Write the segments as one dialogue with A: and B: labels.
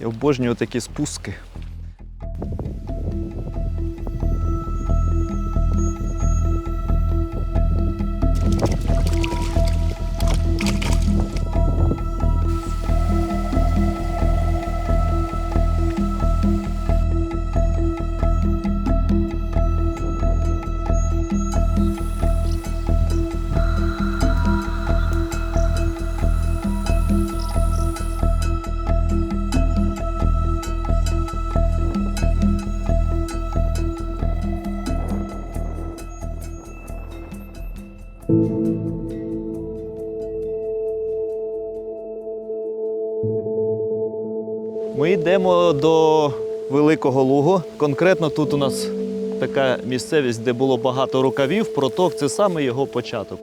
A: Я обожнюю такі спуски. Ми йдемо до Великого Лугу. Конкретно тут у нас така місцевість, де було багато рукавів, проток це саме його початок.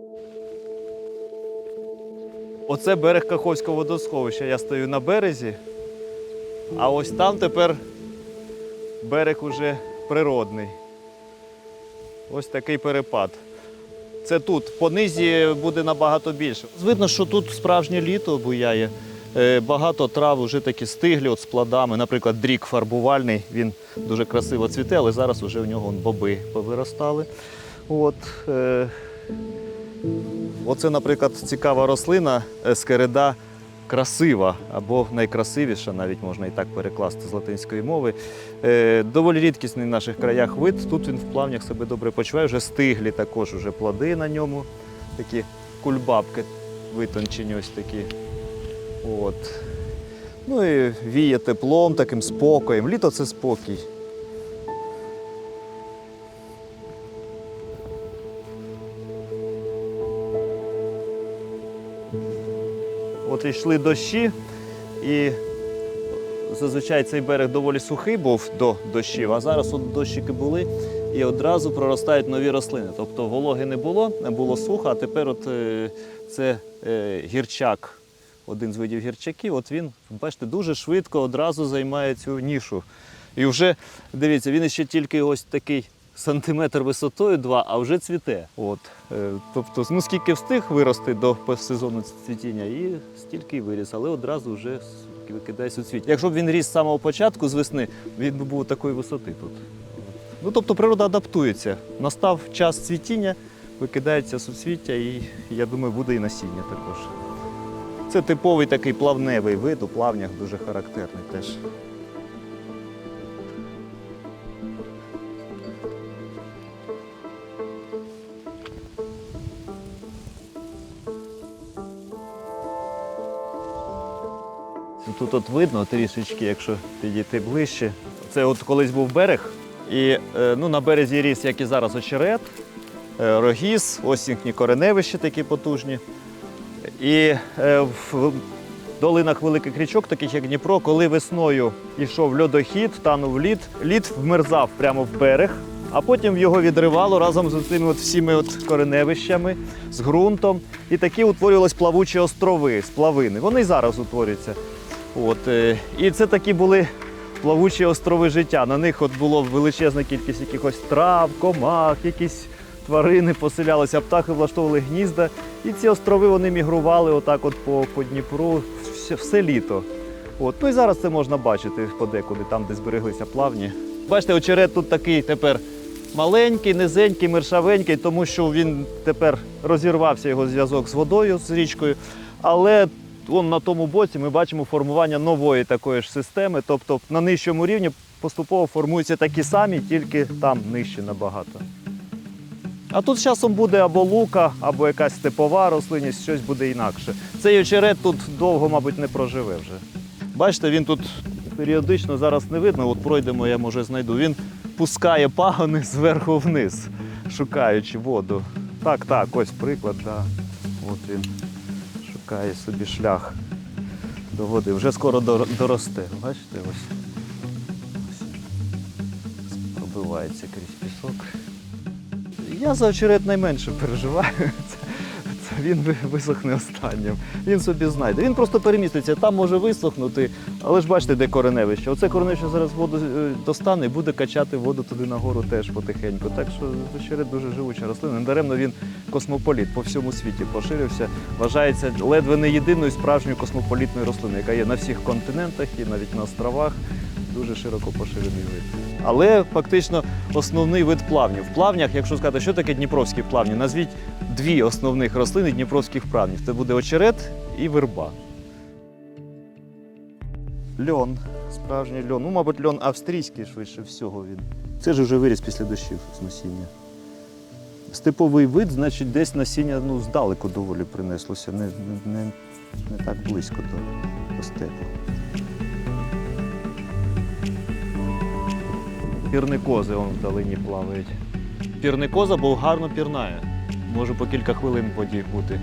A: Оце берег Каховського водосховища. Я стою на березі, а ось там тепер берег уже природний. Ось такий перепад. Це тут. По низі буде набагато більше. Видно, що тут справжнє літо буяє. Е, Багато трав вже такі стиглі от з плодами. Наприклад, дрік фарбувальний, він дуже красиво цвіте, але зараз вже в нього боби повиростали. От, е, оце, наприклад, цікава рослина е, скереда красива або найкрасивіша, навіть можна і так перекласти з латинської мови. Доволі рідкісний в наших краях вид. Тут він в плавнях себе добре почуває, вже стиглі також вже плоди на ньому. Такі кульбабки витончені ось такі. От. Ну і віє теплом, таким спокоєм. Літо це спокій. От йшли дощі, і зазвичай цей берег доволі сухий був до дощів, а зараз от дощики були і одразу проростають нові рослини. Тобто вологи не було, було сухо, а тепер от е, це е, гірчак, один з видів гірчаків, от він, бачите, дуже швидко одразу займає цю нішу. І вже, дивіться, він ще тільки ось такий сантиметр висотою два, а вже цвіте. От. Е, Тобто, ну скільки встиг вирости до сезону цвітіння, і стільки й виріс, але одразу вже с- викидається у цвіт. Якщо б він ріс з самого початку з весни, він би був такої висоти тут. Ну, тобто природа адаптується. Настав час цвітіння, викидається суцвіття, і я думаю, буде і насіння також. Це типовий такий плавневий вид, у плавнях дуже характерний теж. Тут от видно трішечки, якщо підійти ближче. Це от колись був берег, і е, ну, на березі ріс, як і зараз, очерет, е, рогіз, ось кореневища такі потужні. І е, в долинах великих річок, таких як Дніпро, коли весною йшов льодохід, танув лід, лід вмерзав прямо в берег, а потім його відривало разом з цими от всіми от кореневищами, з ґрунтом. І такі утворювались плавучі острови, сплавини. Вони й зараз утворюються. От, е, і це такі були плавучі острови життя. На них от було величезна кількість якихось трав, комах, якісь тварини поселялися, птахи влаштовували гнізда. І ці острови вони мігрували отак от по, по Дніпру все, все літо. От. Ну і зараз це можна бачити подекуди, там, де збереглися плавні. Бачите, очерет тут такий тепер маленький, низенький, мершавенький, тому що він тепер розірвався його зв'язок з водою, з річкою. Але вон на тому боці ми бачимо формування нової такої ж системи. Тобто на нижчому рівні поступово формуються такі самі, тільки там нижче набагато. А тут з часом буде або лука, або якась степова рослинність, щось буде інакше. Цей очерет тут довго, мабуть, не проживе вже. Бачите, він тут періодично зараз не видно, от пройдемо, я може знайду. Він пускає пагони зверху вниз, шукаючи воду. Так, так, ось приклад, да. От він шукає собі шлях до води. Вже скоро доросте. Бачите, ось. ось. Пробивається крізь пісок. Я за очерет найменше переживаю. Це, це він висохне останнім. Він собі знайде. Він просто переміститься, там може висохнути, але ж бачите, де кореневище. Оце кореневище зараз воду е, достане і буде качати воду туди нагору теж потихеньку. Так що очерет дуже живуча рослина. Недаремно він космополіт по всьому світі поширився. Вважається ледве не єдиною справжньою космополітною рослиною, яка є на всіх континентах і навіть на островах. Дуже широко поширений вид. Але фактично основний вид плавнів. В плавнях, якщо сказати, що таке дніпровські плавні, назвіть дві основних рослини дніпровських плавнів. Це буде очерет і верба. Льон, справжній льон. Ну, мабуть, льон австрійський швидше всього він. Це ж вже виріс після дощів з насіння. Степовий вид, значить, десь насіння ну, здалеку доволі принеслося, не, не, не так близько до, до степу. Пірникози вон вдалині плавають. Пірникоза, був гарно пірнає. Може по кілька хвилин в воді бути.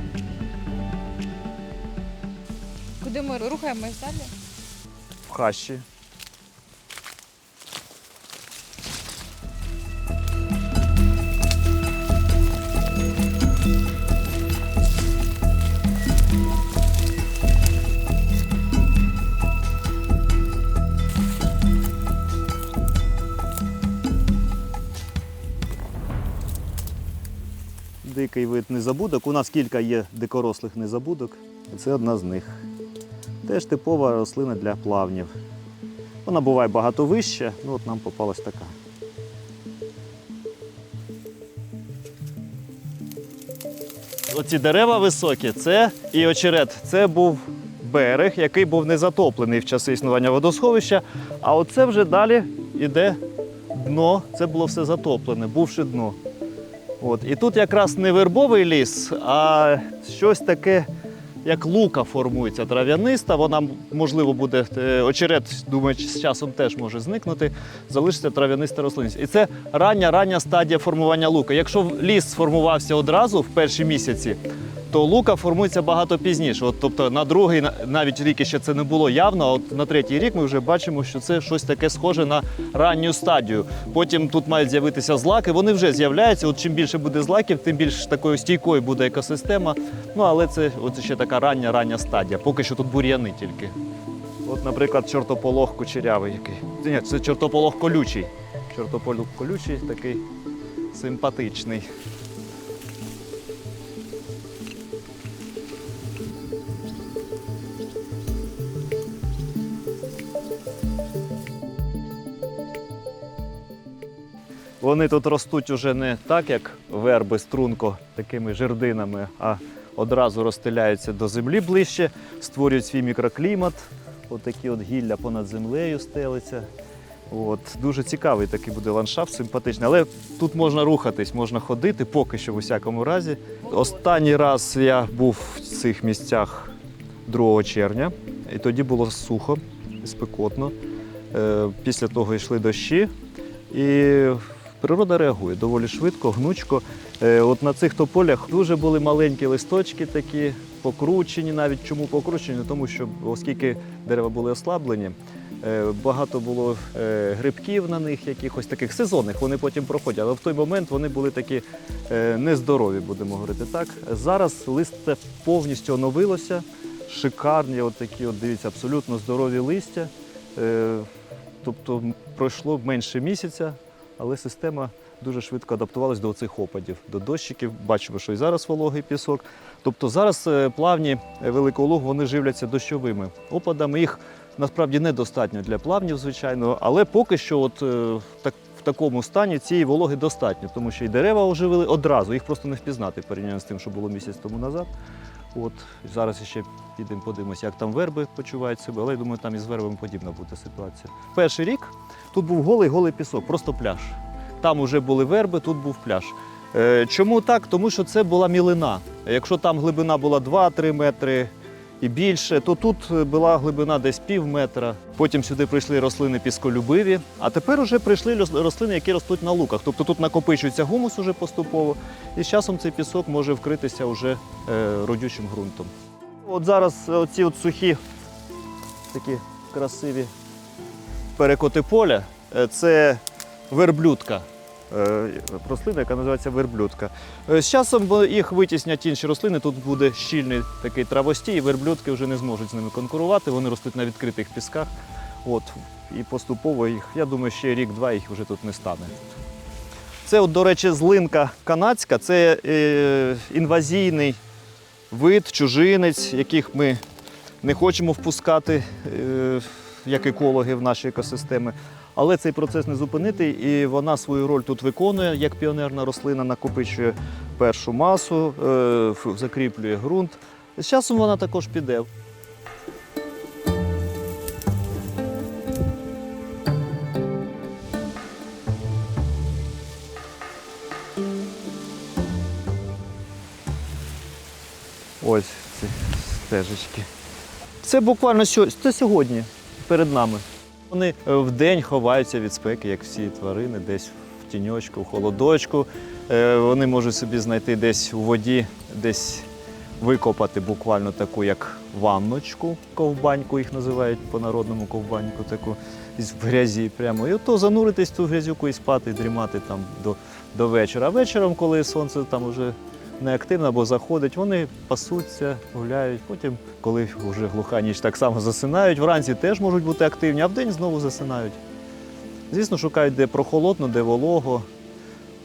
B: Куди ми рухаємось далі?
A: В хащі. Дикий вид незабудок. У нас кілька є дикорослих незабудок. Це одна з них. Теж типова рослина для плавнів. Вона буває багато вища, ну от нам попалась така. Оці дерева високі, це і очерет. Це був берег, який був не затоплений в часи існування водосховища. А оце вже далі іде дно. Це було все затоплене, бувши дно. От. І тут якраз не вербовий ліс, а щось таке, як лука формується трав'яниста. Вона, можливо, буде е, очерет, думаю, з часом теж може зникнути. Залишиться трав'яниста рослинність. І це рання рання стадія формування лука. Якщо ліс сформувався одразу в перші місяці, то лука формується багато пізніше. От, тобто на другий на- навіть рік ще це не було явно, а от на третій рік ми вже бачимо, що це щось таке схоже на ранню стадію. Потім тут мають з'явитися злаки. Вони вже з'являються. От чим більше буде злаків, тим більш такою стійкою буде екосистема. Ну але це от ще така рання рання стадія. Поки що тут бур'яни тільки. От, наприклад, чортополох кучерявий який. Ні, це чортополох колючий. Чортополох колючий, такий симпатичний. Вони тут ростуть уже не так, як верби струнко, такими жердинами, а одразу розстеляються до землі ближче, створюють свій мікроклімат. Отакі от гілля понад землею стелиться. От, дуже цікавий такий буде ландшафт, симпатичний. Але тут можна рухатись, можна ходити, поки що в усякому разі. Останній раз я був в цих місцях 2 червня, і тоді було сухо, спекотно. Е, Після того йшли дощі. І природа реагує доволі швидко, гнучко. Е, От на цих тополях дуже були маленькі листочки такі, покручені навіть. Чому покручені? Тому що оскільки дерева були ослаблені, е, багато було е, грибків на них, якихось таких сезонних, вони потім проходять. Але в той момент вони були такі нездорові, будемо говорити так. Зараз листя повністю оновилося, шикарні, от такі, от, дивіться, абсолютно здорові листя. Тобто пройшло менше місяця, але система дуже швидко адаптувалась до цих опадів, до дощиків. Бачимо, що і зараз вологий пісок. Тобто зараз е, плавні е, великого лугу вони живляться дощовими опадами. Їх насправді недостатньо для плавнів, звичайно, але поки що, от е, так. В такому стані цієї вологи достатньо, тому що і дерева оживили одразу, їх просто не впізнати порівняно з тим, що було місяць тому назад. От зараз ще підемо подивимося, як там верби почувають себе, але я думаю, там і з вербами подібна буде ситуація. Перший рік тут був голий голий пісок, просто пляж. Там вже були верби, тут був пляж. Е, чому так? Тому що це була мілина. Якщо там глибина була 2-3 метри і більше, то тут була глибина десь пів метра. Потім сюди прийшли рослини пісколюбиві, а тепер вже прийшли рослини, які ростуть на луках. Тобто тут накопичується гумус уже поступово, і з часом цей пісок може вкритися вже е, родючим ґрунтом. От зараз оці от сухі, такі красиві перекоти поля, е, це верблюдка. е, рослина, яка називається верблюдка. Е, З часом їх витіснять інші рослини. Тут буде щільний такий травостій, і верблюдки вже не зможуть з ними конкурувати. Вони ростуть на відкритих пісках. От, і поступово їх, я думаю, ще рік-два їх вже тут не стане. Це, от, до речі, злинка канадська, це е, інвазійний вид, чужинець, яких ми не хочемо впускати е, як екологи в наші екосистеми. Але цей процес не зупинити, і вона свою роль тут виконує як піонерна рослина, накопичує першу масу, е, закріплює ґрунт. З часом вона також піде. Ось ці стежечки. Це буквально сьо- це сьогодні перед нами. Вони е, вдень ховаються від спеки, як всі тварини, десь в тіньочку, в холодочку. Е, Вони можуть собі знайти десь у воді, десь викопати буквально таку, як ванночку, ковбаньку їх називають по-народному ковбаньку, таку в грязі прямо. І ото зануритись в ту грязюку і спати, дрімати там до, до вечора. А вечором, коли сонце там вже не активно або заходить, вони пасуться, гуляють. Потім, коли вже глуха ніч, так само засинають. Вранці теж можуть бути активні, а вдень знову засинають. Звісно, шукають, де прохолодно, де волого.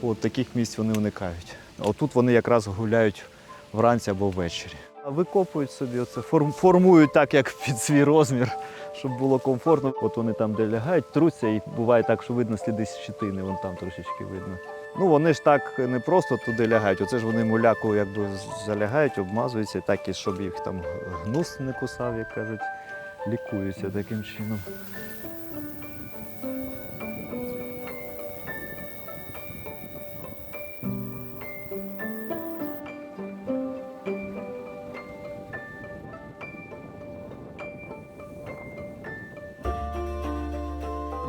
A: От таких місць вони уникають. Отут вони якраз гуляють вранці або ввечері. Викопують собі, оце, формують так, як під свій розмір, щоб було комфортно. От вони там, де лягають, труться, і буває так, що видно сліди щитини, вон там трошечки видно. Ну вони ж так не просто туди лягають. Оце ж вони муляку якби залягають, обмазуються, так і щоб їх там гнус не кусав, як кажуть, лікуються таким чином.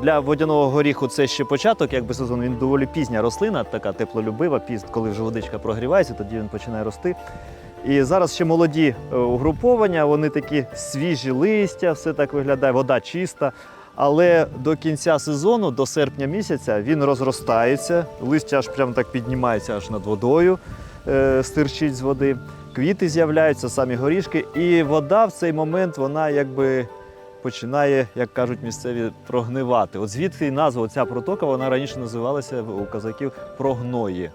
A: Для водяного горіху це ще початок, якби сезон. Він доволі пізня рослина, така теплолюбива, піз, коли вже водичка прогрівається, тоді він починає рости. І зараз ще молоді е, угруповання, вони такі свіжі листя, все так виглядає, вода чиста. Але до кінця сезону, до серпня місяця, він розростається, листя аж прямо так піднімається аж над водою, е, стирчить з води. Квіти з'являються, самі горішки, і вода в цей момент вона якби починає, як кажуть місцеві, прогнивати. От звідки і назва ця протока, вона раніше називалася у казаків прогної.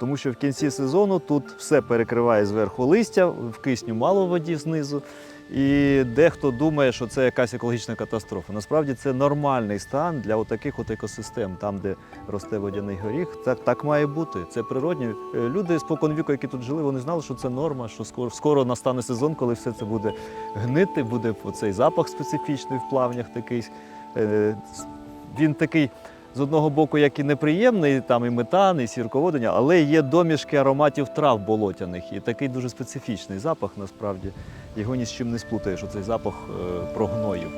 A: Тому що в кінці сезону тут все перекриває зверху листя, в кисню мало воді знизу. І дехто думає, що це якась екологічна катастрофа. Насправді це нормальний стан для отаких от екосистем, там, де росте водяний горіх. Так, так має бути. Це природні. Е, Люди спокон віку, які тут жили, вони знали, що це норма, що скоро, скоро настане сезон, коли все це буде гнити, буде оцей запах специфічний в плавнях такий. Е, Він такий з одного боку, як і неприємний, там і метан, і сірководення, але є домішки ароматів трав болотяних. І такий дуже специфічний запах насправді. Його ні з чим не сплутаєш, оцей запах е, прогною.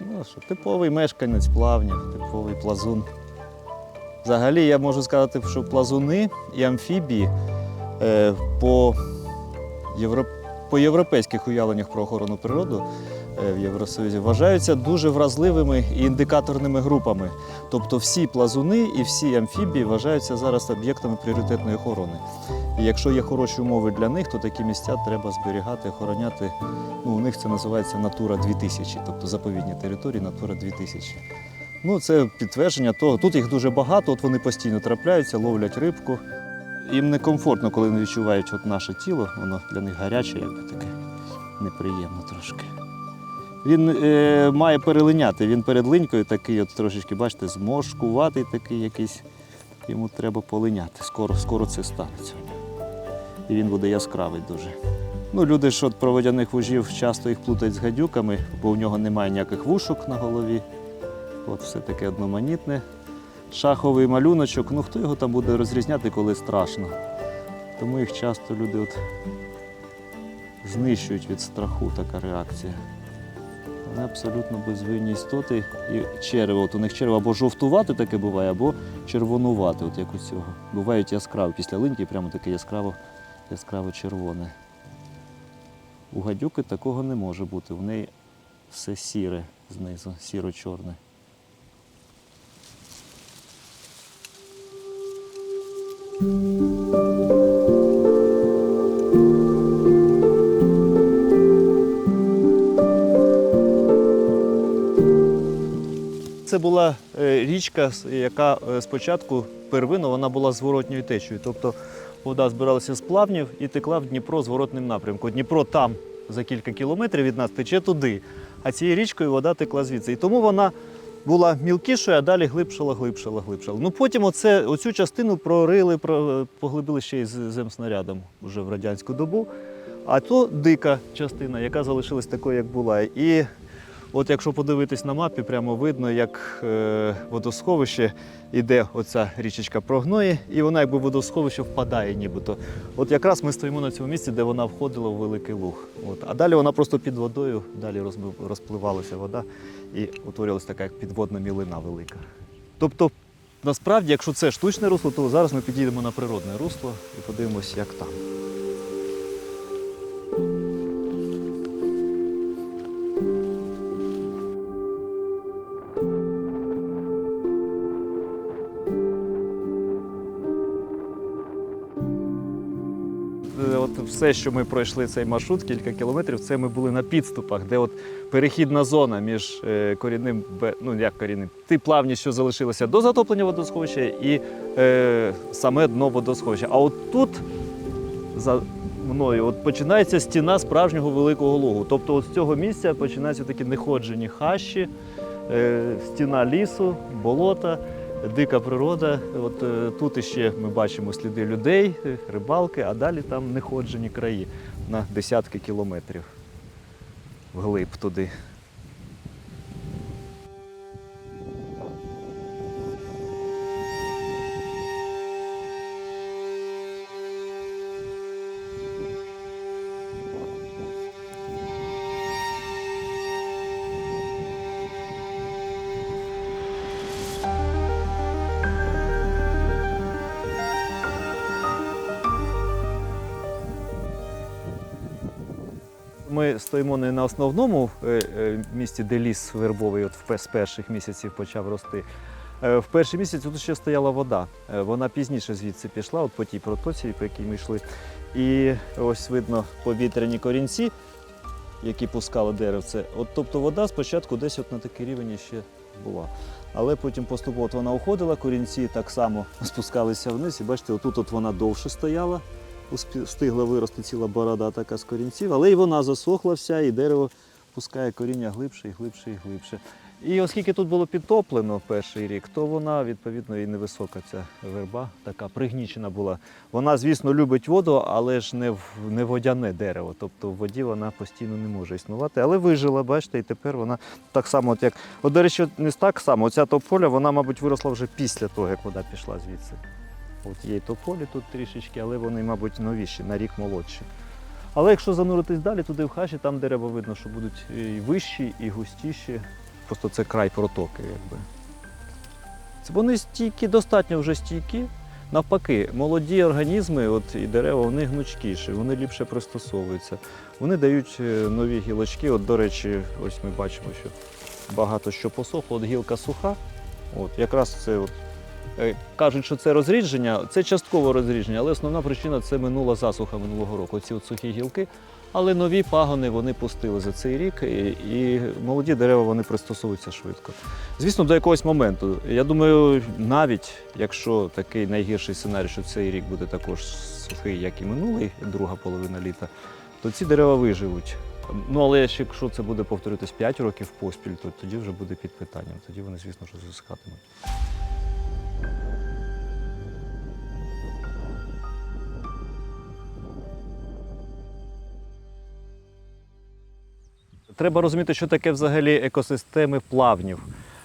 A: Ну що, типовий мешканець плавнів, типовий плазун. Взагалі я можу сказати, що плазуни і амфібії е, по, євро... по європейських уявленнях про охорону природи в Євросоюзі вважаються дуже вразливими і індикаторними групами. Тобто всі плазуни і всі амфібії вважаються зараз об'єктами пріоритетної охорони. І якщо є хороші умови для них, то такі місця треба зберігати, охороняти. Ну, у них це називається Натура 2000, тобто заповідні території Натура 2000. Ну, це підтвердження того. Тут їх дуже багато, от вони постійно трапляються, ловлять рибку. Їм некомфортно, коли вони відчувають от наше тіло, воно для них гаряче, якби таке неприємно трошки. Він е, має перелиняти, він перед линькою такий, от трошечки, бачите, зморшкуватий такий якийсь. Йому треба полиняти. Скоро, скоро це станеться. І він буде яскравий дуже. Ну, люди ж от про водяних вужів часто їх плутають з гадюками, бо в нього немає ніяких вушок на голові. От все таке одноманітне. Шаховий малюночок, ну хто його там буде розрізняти, коли страшно. Тому їх часто люди от знищують від страху така реакція. Вони абсолютно безвинні істоти. І черево, от у них черево або жовтувати таке буває, або червонувати, от як у цього. Бувають яскраві після линьки, прямо таке яскраво, яскраво червоне. У гадюки такого не може бути. В неї все сіре знизу, сіро-чорне. Це була е, річка, яка е, спочатку первинно вона була зворотньою течією. Тобто вода збиралася з плавнів і текла в Дніпро зворотним напрямком. Дніпро там за кілька кілометрів від нас тече туди. А цією річкою вода текла звідси. І тому вона була мілкішою, а далі глибшала, глибшала, глибшала. Ну потім оце, оцю частину прорили, про, поглибили ще й з земснарядом вже в радянську добу. А то дика частина, яка залишилась такою, як була. І От якщо подивитись на мапі, прямо видно, як е, водосховище іде оця річечка прогноє, і вона якби водосховище впадає нібито. От якраз ми стоїмо на цьому місці, де вона входила в великий луг. От. А далі вона просто під водою, далі розпливалася вода і утворювалася така як підводна мілина велика. Тобто, насправді, якщо це штучне русло, то зараз ми підійдемо на природне русло і подивимося, як там. Все, що ми пройшли цей маршрут, кілька кілометрів, це ми були на підступах, де от перехідна зона між е, корінним, ну як корінним, ті плавні, що залишилися до затоплення водосховища, і е, саме дно водосховища. А от тут за мною от починається стіна справжнього великого лугу. Тобто, от з цього місця починаються такі неходжені хащі, е, стіна лісу, болота дика природа. От е, тут іще ми бачимо сліди людей, е, рибалки, а далі там неходжені краї на десятки кілометрів вглиб туди. Стоїмо не на основному е, е, місці, де ліс вербовий от з перших місяців почав рости. Е, В перший місяць тут ще стояла вода. Вона пізніше звідси пішла, от по тій протоці, по якій ми йшли. І ось видно повітряні корінці, які пускали деревце. От, тобто вода спочатку десь от на такий рівень ще була. Але потім поступово от вона уходила, корінці так само спускалися вниз. І бачите, отут от вона довше стояла, встигла вирости ціла борода така з корінців, але і вона засохла вся, і дерево пускає коріння глибше і глибше і глибше. І оскільки тут було підтоплено перший рік, то вона відповідно і невисока ця верба, така пригнічена була. Вона, звісно, любить воду, але ж не, не водяне дерево. Тобто в воді вона постійно не може існувати. Але вижила, бачите, і тепер вона так само, от як. От, до речі, не так само. Оця тополя, вона, мабуть, виросла вже після того, як вода пішла звідси. От є й тополі тут трішечки, але вони, мабуть, новіші, на рік молодші. Але якщо зануритись далі, туди в хаші, там дерева видно, що будуть і вищі, і густіші. Просто це край протоки, якби. Вони стійкі, достатньо вже стійкі. Навпаки, молоді організми, от і дерева, вони гнучкіші, вони ліпше пристосовуються. Вони дають е, нові гілочки. От, до речі, ось ми бачимо, що багато що посохло. От гілка суха. От, якраз це от, кажуть, що це розрідження, це часткове розрідження, але основна причина це минула засуха минулого року. Ці от сухі гілки. Але нові пагони вони пустили за цей рік, і, молоді дерева вони пристосовуються швидко. Звісно, до якогось моменту. Я думаю, навіть якщо такий найгірший сценарій, що цей рік буде також сухий, як і минулий, друга половина літа, то ці дерева виживуть. Ну, але якщо це буде повторитись 5 років поспіль, то тоді вже буде під питанням. Тоді вони, звісно, що зіскатимуть. Треба розуміти, що таке взагалі екосистеми плавнів.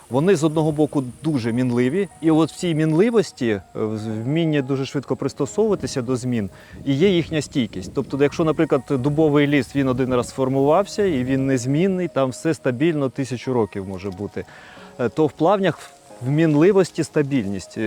A: Вони з одного боку дуже мінливі, і от в цій мінливості, вміння дуже швидко пристосовуватися до змін, і є їхня стійкість. Тобто, якщо, наприклад, дубовий ліс він один раз сформувався і він незмінний, там все стабільно тисячу років може бути, е, то в плавнях в мінливості стабільність.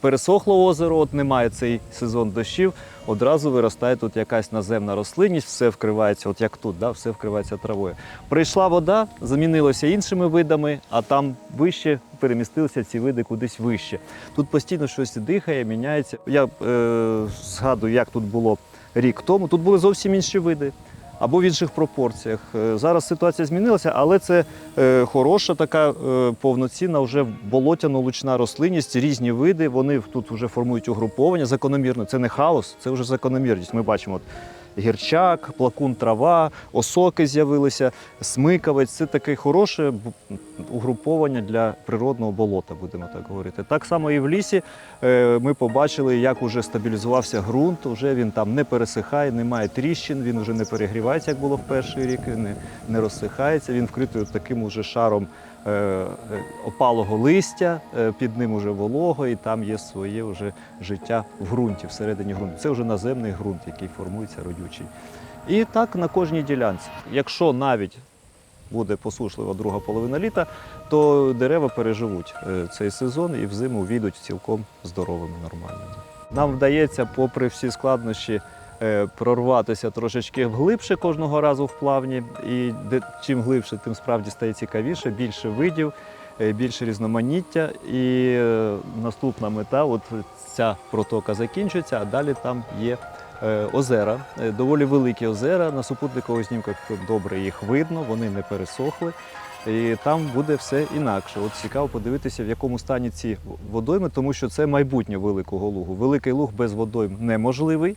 A: Пересохло озеро, от немає цей сезон дощів, одразу виростає тут якась наземна рослинність, все вкривається, от як тут, да, все вкривається травою. Прийшла вода, замінилося іншими видами, а там вище перемістилися ці види кудись вище. Тут постійно щось дихає, міняється. Я е, згадую, як тут було рік тому. Тут були зовсім інші види. Або в інших пропорціях. Е, Зараз ситуація змінилася, але це е, хороша така е, повноцінна вже болотяно-лучна рослинність, різні види. Вони тут вже формують угруповання закономірно. Це не хаос, це вже закономірність. Ми бачимо гірчак, плакун трава, осоки з'явилися, смикавець. Це таке хороше угруповання для природного болота, будемо так говорити. Так само і в лісі е, ми побачили, як уже стабілізувався ґрунт. Уже він там не пересихає, немає тріщин, він вже не перегрівається, як було в перший рік, не, не розсихається. Він вкритий таким уже шаром опалого листя, е, під ним уже волого, і там є своє вже життя в ґрунті, всередині ґрунту. Це вже наземний ґрунт, який формується родючий. І так на кожній ділянці. Якщо навіть буде посушлива друга половина літа, то дерева переживуть е, цей сезон і взиму війдуть цілком здоровими, нормальними. Нам вдається, попри всі складнощі, е, прорватися трошечки глибше кожного разу в плавні. І чим глибше, тим справді стає цікавіше, більше видів, е, більше різноманіття. І е, наступна мета, от ця протока закінчується, а далі там є е, озера, е, доволі великі озера. На супутникових знімках добре їх видно, вони не пересохли. І там буде все інакше. От цікаво подивитися, в якому стані ці водойми, тому що це майбутнє великого лугу. Великий луг без водойм неможливий.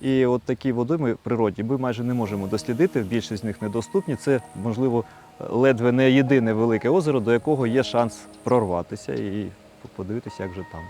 A: І от такі водойми природні ми майже не можемо дослідити. Більшість з них недоступні. Це можливо ледве не єдине велике озеро, до якого є шанс прорватися і подивитися, як же там.